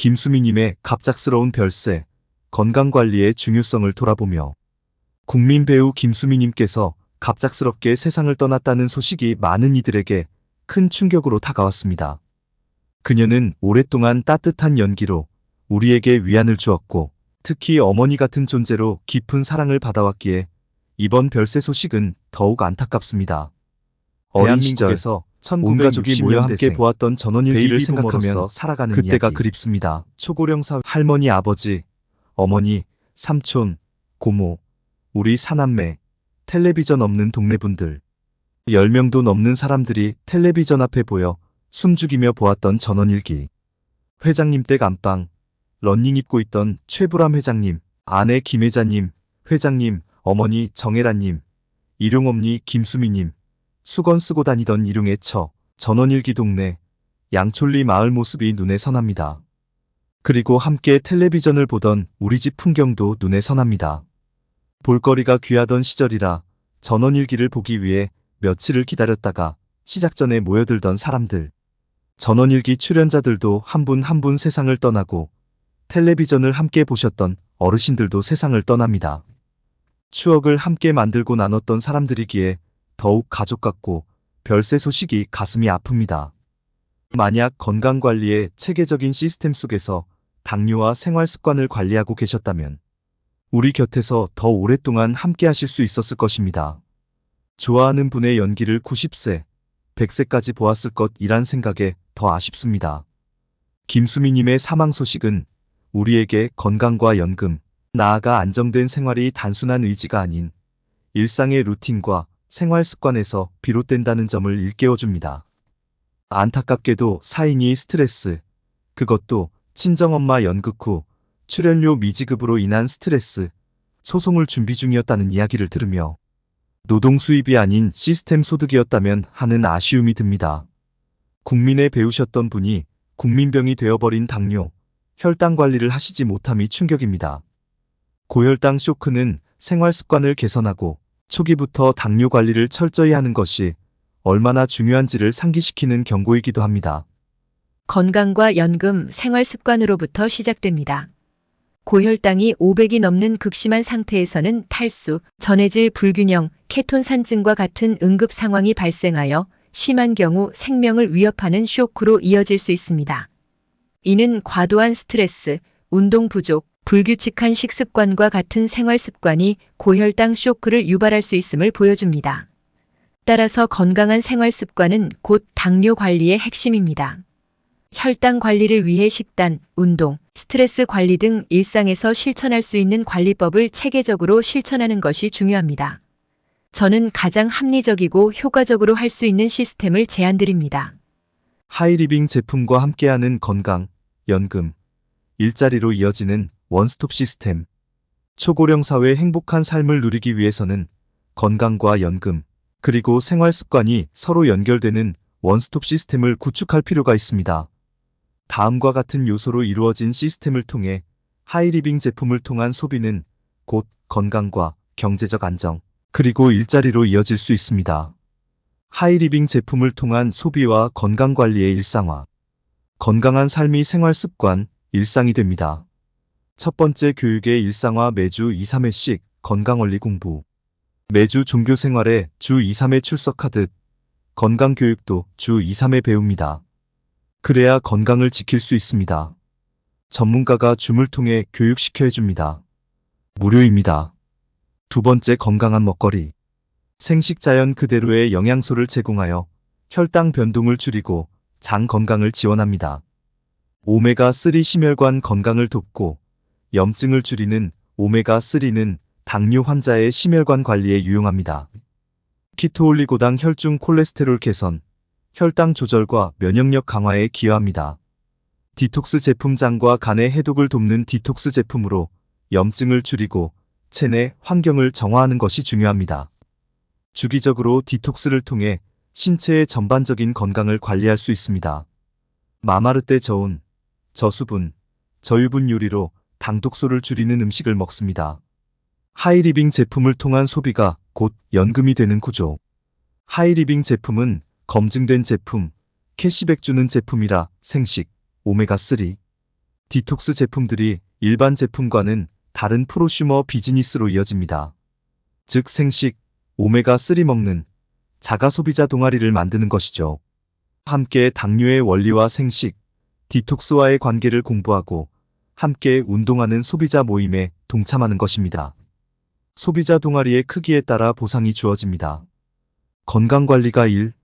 김수미님의 갑작스러운 별세, 건강관리의 중요성을 돌아보며 국민 배우 김수미님께서 갑작스럽게 세상을 떠났다는 소식이 많은 이들에게 큰 충격으로 다가왔습니다. 그녀는 오랫동안 따뜻한 연기로 우리에게 위안을 주었고 특히 어머니 같은 존재로 깊은 사랑을 받아왔기에 이번 별세 소식은 더욱 안타깝습니다. 어린 시절에서 온 가족이 모여 함께 보았던 전원일기를 생각하면 살아가는 그때가 이야기. 그립습니다. 초고령사 할머니, 아버지, 어머니, 삼촌, 고모, 우리 사남매, 텔레비전 없는 동네분들. 10명도 넘는 사람들이 텔레비전 앞에 보여 숨죽이며 보았던 전원일기. 회장님 댁 안방, 런닝 입고 있던 최불암 회장님, 아내 김혜자님, 회장님, 어머니 정혜라님, 일용엄니 김수미님, 수건 쓰고 다니던 일용의 처, 전원일기 동네, 양촌리 마을 모습이 눈에 선합니다. 그리고 함께 텔레비전을 보던 우리 집 풍경도 눈에 선합니다. 볼거리가 귀하던 시절이라 전원일기를 보기 위해 며칠을 기다렸다가 시작 전에 모여들던 사람들. 전원일기 출연자들도 한 분 한분 세상을 떠나고 텔레비전을 함께 보셨던 어르신들도 세상을 떠납니다. 추억을 함께 만들고 나눴던 사람들이기에 더욱 가족 같고 별세 소식이 가슴이 아픕니다. 만약 건강관리의 체계적인 시스템 속에서 당뇨와 생활 습관을 관리하고 계셨다면 우리 곁에서 더 오랫동안 함께 하실 수 있었을 것입니다. 좋아하는 분의 연기를 90세, 100세까지 보았을 것이란 생각에 더 아쉽습니다. 김수미님의 사망 소식은 우리에게 건강과 연금, 나아가 안정된 생활이 단순한 의지가 아닌 일상의 루틴과 생활 습관에서 비롯된다는 점을 일깨워줍니다. 안타깝게도 사인이 스트레스, 그것도 친정엄마 연극 후 출연료 미지급으로 인한 스트레스, 소송을 준비 중이었다는 이야기를 들으며 노동 수입이 아닌 시스템 소득이었다면 하는 아쉬움이 듭니다. 국민에 배우셨던 분이 국민병이 되어버린 당뇨, 혈당 관리를 하시지 못함이 충격입니다. 고혈당 쇼크는 생활 습관을 개선하고 초기부터 당뇨 관리를 철저히 하는 것이 얼마나 중요한지를 상기시키는 경고이기도 합니다. 건강과 연금, 생활 습관으로부터 시작됩니다. 고혈당이 500이 넘는 극심한 상태에서는 탈수, 전해질 불균형, 케톤 산증과 같은 응급 상황이 발생하여 심한 경우 생명을 위협하는 쇼크로 이어질 수 있습니다. 이는 과도한 스트레스, 운동 부족, 불규칙한 식습관과 같은 생활 습관이 고혈당 쇼크를 유발할 수 있음을 보여줍니다. 따라서 건강한 생활 습관은 곧 당뇨 관리의 핵심입니다. 혈당 관리를 위해 식단, 운동, 스트레스 관리 등 일상에서 실천할 수 있는 관리법을 체계적으로 실천하는 것이 중요합니다. 저는 가장 합리적이고 효과적으로 할 수 있는 시스템을 제안드립니다. 하이리빙 제품과 함께하는 건강, 연금, 일자리로 이어지는 원스톱 시스템. 초고령 사회의 행복한 삶을 누리기 위해서는 건강과 연금, 그리고 생활 습관이 서로 연결되는 원스톱 시스템을 구축할 필요가 있습니다. 다음과 같은 요소로 이루어진 시스템을 통해 하이리빙 제품을 통한 소비는 곧 건강과 경제적 안정, 그리고 일자리로 이어질 수 있습니다. 하이리빙 제품을 통한 소비와 건강관리의 일상화. 건강한 삶이 생활 습관, 일상이 됩니다. 첫 번째 교육의 일상화 매주 2, 3회씩 건강원리 공부. 매주 종교 생활에 주 2, 3회 출석하듯 건강 교육도 주 2, 3회 배웁니다. 그래야 건강을 지킬 수 있습니다. 전문가가 줌을 통해 교육시켜 해줍니다. 무료입니다. 두 번째 건강한 먹거리. 생식 자연 그대로의 영양소를 제공하여 혈당 변동을 줄이고 장 건강을 지원합니다. 오메가3 심혈관 건강을 돕고 염증을 줄이는 오메가3는 당뇨 환자의 심혈관 관리에 유용합니다. 키토올리고당 혈중 콜레스테롤 개선, 혈당 조절과 면역력 강화에 기여합니다. 디톡스 제품장과 간의 해독을 돕는 디톡스 제품으로 염증을 줄이고 체내 환경을 정화하는 것이 중요합니다. 주기적으로 디톡스를 통해 신체의 전반적인 건강을 관리할 수 있습니다. 마마르떼 저온, 저수분, 저유분 요리로 당독소를 줄이는 음식을 먹습니다. 하이리빙 제품을 통한 소비가 곧 연금이 되는 구조. 하이리빙 제품은 검증된 제품, 캐시백 주는 제품이라 생식, 오메가3, 디톡스 제품들이 일반 제품과는 다른 프로슈머 비즈니스로 이어집니다. 즉 생식, 오메가3 먹는 자가 소비자 동아리를 만드는 것이죠. 함께 당뇨의 원리와 생식, 디톡스와의 관계를 공부하고 함께 운동하는 소비자 모임에 동참하는 것입니다. 소비자 동아리의 크기에 따라 보상이 주어집니다. 건강관리가 1.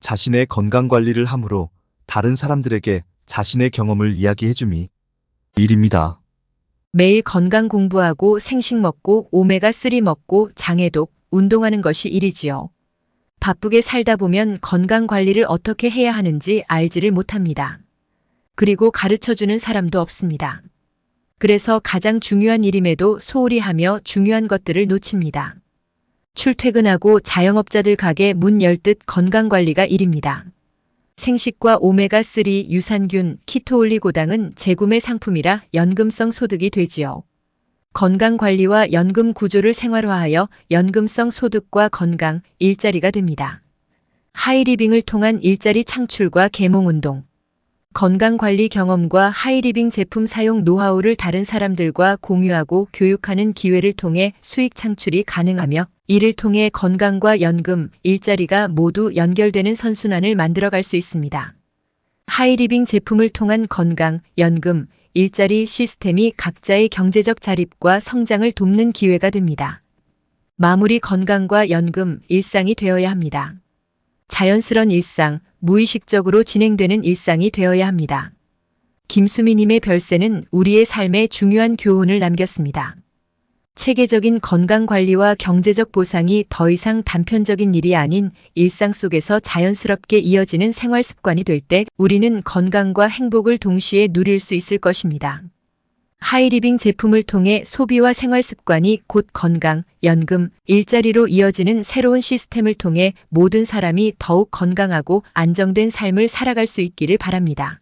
자신의 건강관리를 함으로 다른 사람들에게 자신의 경험을 이야기해줌이 1입니다. 매일 건강 공부하고 생식 먹고 오메가3 먹고 장해독, 운동하는 것이 일이지요. 바쁘게 살다 보면 건강 관리를 어떻게 해야 하는지 알지를 못합니다. 그리고 가르쳐 주는 사람도 없습니다. 그래서 가장 중요한 일임에도 소홀히 하며 중요한 것들을 놓칩니다. 출퇴근하고 자영업자들 가게 문 열 듯 건강 관리가 일입니다. 생식과 오메가3 유산균, 키토올리고당은 재구매 상품이라 연금성 소득이 되지요. 건강 관리와 연금 구조를 생활화하여 연금성 소득과 건강, 일자리가 됩니다. 하이리빙을 통한 일자리 창출과 계몽 운동. 건강 관리 경험과 하이리빙 제품 사용 노하우를 다른 사람들과 공유하고 교육하는 기회를 통해 수익 창출이 가능하며 이를 통해 건강과 연금, 일자리가 모두 연결되는 선순환을 만들어갈 수 있습니다. 하이리빙 제품을 통한 건강, 연금, 일자리 시스템이 각자의 경제적 자립과 성장을 돕는 기회가 됩니다. 마무리 건강과 연금, 일상이 되어야 합니다. 자연스런 일상, 무의식적으로 진행되는 일상이 되어야 합니다. 김수미님의 별세는 우리의 삶에 중요한 교훈을 남겼습니다. 체계적인 건강 관리와 경제적 보상이 더 이상 단편적인 일이 아닌 일상 속에서 자연스럽게 이어지는 생활 습관이 될 때 우리는 건강과 행복을 동시에 누릴 수 있을 것입니다. 하이리빙 제품을 통해 소비와 생활 습관이 곧 건강, 연금, 일자리로 이어지는 새로운 시스템을 통해 모든 사람이 더욱 건강하고 안정된 삶을 살아갈 수 있기를 바랍니다.